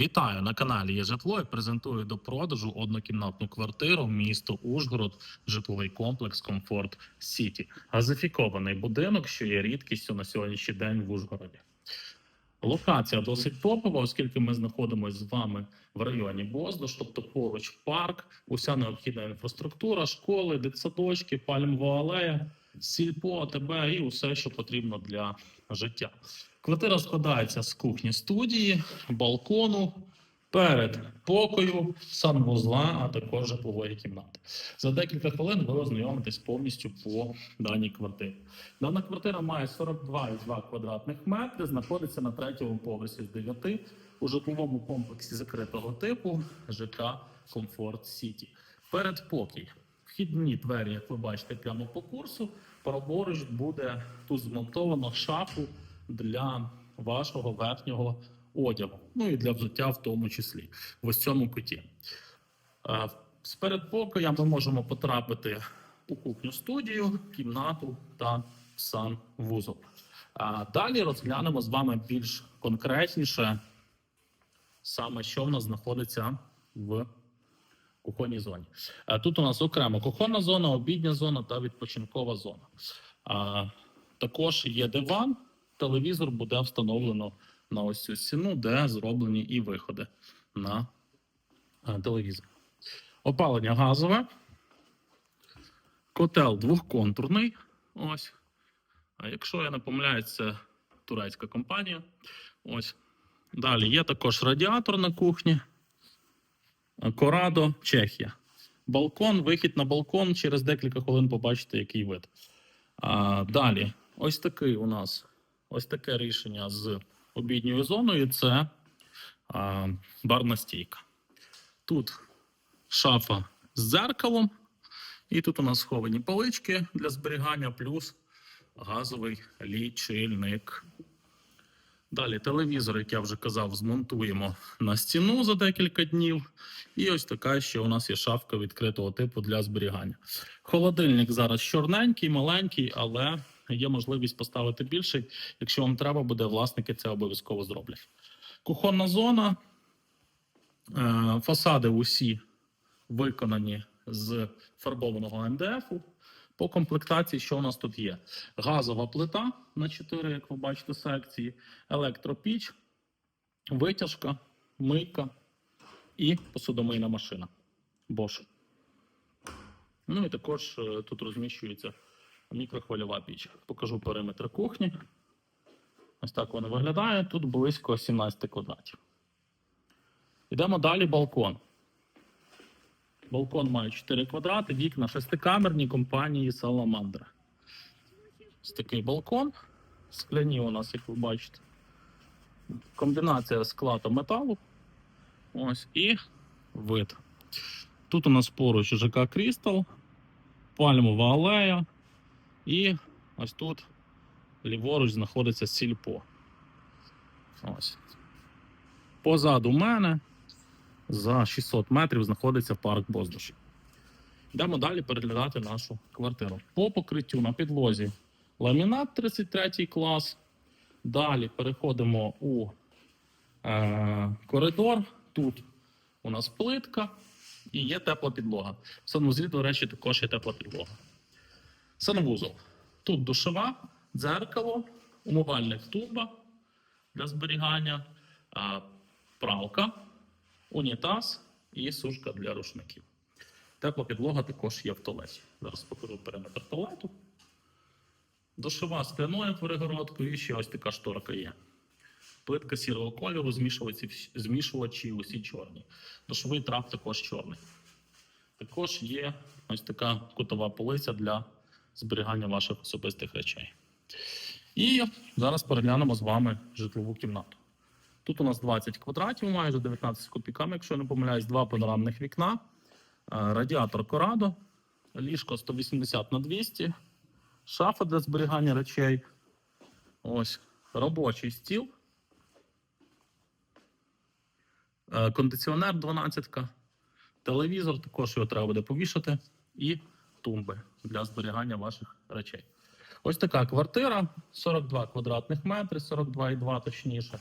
Вітаю на каналі Є житло і презентую до продажу однокімнатну квартиру місто Ужгород, житловий комплекс Комфорт Сіті. Газифікований будинок, що є рідкістю на сьогоднішній день в Ужгороді. Локація досить топова, оскільки ми знаходимося з вами в районі Боздош, тобто поруч парк, уся необхідна інфраструктура, школи, дитсадочки, пальмова алея, сільпо, АТБ і усе, що потрібно для життя. Квартира складається з кухні студії, балкону, перед покою, санвузла, а також житлової кімнати. За декілька хвилин ви ознайомитесь повністю по даній квартирі. Дана квартира має 42,2 квадратних метри, знаходиться на третьому поверсі з 9 у житловому комплексі закритого типу ЖК Комфорт Сіті. Передпокій. Вхідні двері, як ви бачите, прямо по курсу. Праворуч буде тут змонтовано шафу для вашого верхнього одягу, ну і для взуття в тому числі в ось цьому куті. Е, З передпокоя ми можемо потрапити у кухню студію, кімнату та санвузол. А далі розглянемо з вами більш конкретніше, саме що в нас знаходиться в кухонній зоні. Е, Тут у нас окремо кухонна зона, обідня зона та відпочинкова зона. Також є диван, телевізор буде встановлено на ось цю стіну, де зроблені і виходи на е, телевізор. Опалення газове. Котел двохконтурний. Ось. А якщо я не помиляюсь, це турецька компанія. Ось. Далі є також радіатор на кухні. Корадо, Чехія. Балкон, вихід на балкон. Через декілька хвилин побачите, який вид. А, далі, ось такий у нас ось таке рішення з обідньою зоною. Це а, барна стійка. Тут шафа з дзеркалом, і тут у нас сховані полички для зберігання, плюс газовий лічильник. Далі телевізор, як я вже казав, змонтуємо на стіну за декілька днів. І ось така ще у нас є шафка відкритого типу для зберігання. Холодильник зараз чорненький, маленький, але є можливість поставити більший. Якщо вам треба буде, власники це обов'язково зроблять. Кухонна зона. Е, Фасади усі виконані з фарбованого МДФу. По комплектації, що у нас тут є? Газова плита на 4, як ви бачите, секції, електропіч, витяжка, мийка і посудомийна машина. Bosch. Ну і також е, тут розміщується мікрохвильова піч. Покажу периметр кухні. Ось так воно виглядає. Тут близько 17 квадратів. Йдемо далі балкон. Балкон має 4 квадрати, вікна шестикамерні компанії Salamander. Ось такий балкон. Скляні у нас, як ви бачите. Комбінація скла та металу. Ось і вид. Тут у нас поруч ЖК Крістал, пальмова алея. І ось тут ліворуч знаходиться сільпо. Ось. Позаду мене за 600 метрів знаходиться парк Боздош. Йдемо далі переглядати нашу квартиру. По покриттю на підлозі ламінат 33 клас. Далі переходимо у е, коридор. Тут у нас плитка і є тепла підлога. В санвузлі, до речі, також є тепла підлога. Санвузол. Тут душова, дзеркало, умивальник туба для зберігання, пралка унітаз і сушка для рушників. Тепла підлога також є в туалеті. Зараз покажу периметр туалету. Душова з скляною перегородкою і ще ось така шторка є. Плитка сірого кольору, змішувачі усі чорні. Душовий трап також чорний. Також є ось така кутова полиця для зберігання ваших особистих речей. І зараз переглянемо з вами житлову кімнату. Тут у нас 20 квадратів, майже 19 з копійками, якщо не помиляюсь, два панорамних вікна, е, радіатор Корадо, ліжко 180 на 200, шафа для зберігання речей. Ось робочий стіл, е, кондиціонер 12, телевізор, також його треба буде повішати, і тумби для зберігання ваших речей. Ось така квартира, 42 квадратних метри, 42,2 точніше.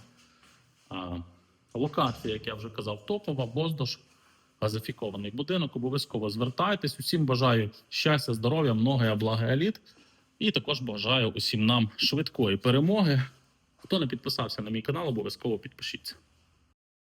А, Локація, як я вже казав, топова, Боздош, газифікований будинок. Обов'язково звертайтесь. Усім бажаю щастя, здоров'я, много благо еліт. І також бажаю усім нам швидкої перемоги. Хто не підписався на мій канал, обов'язково підпишіться.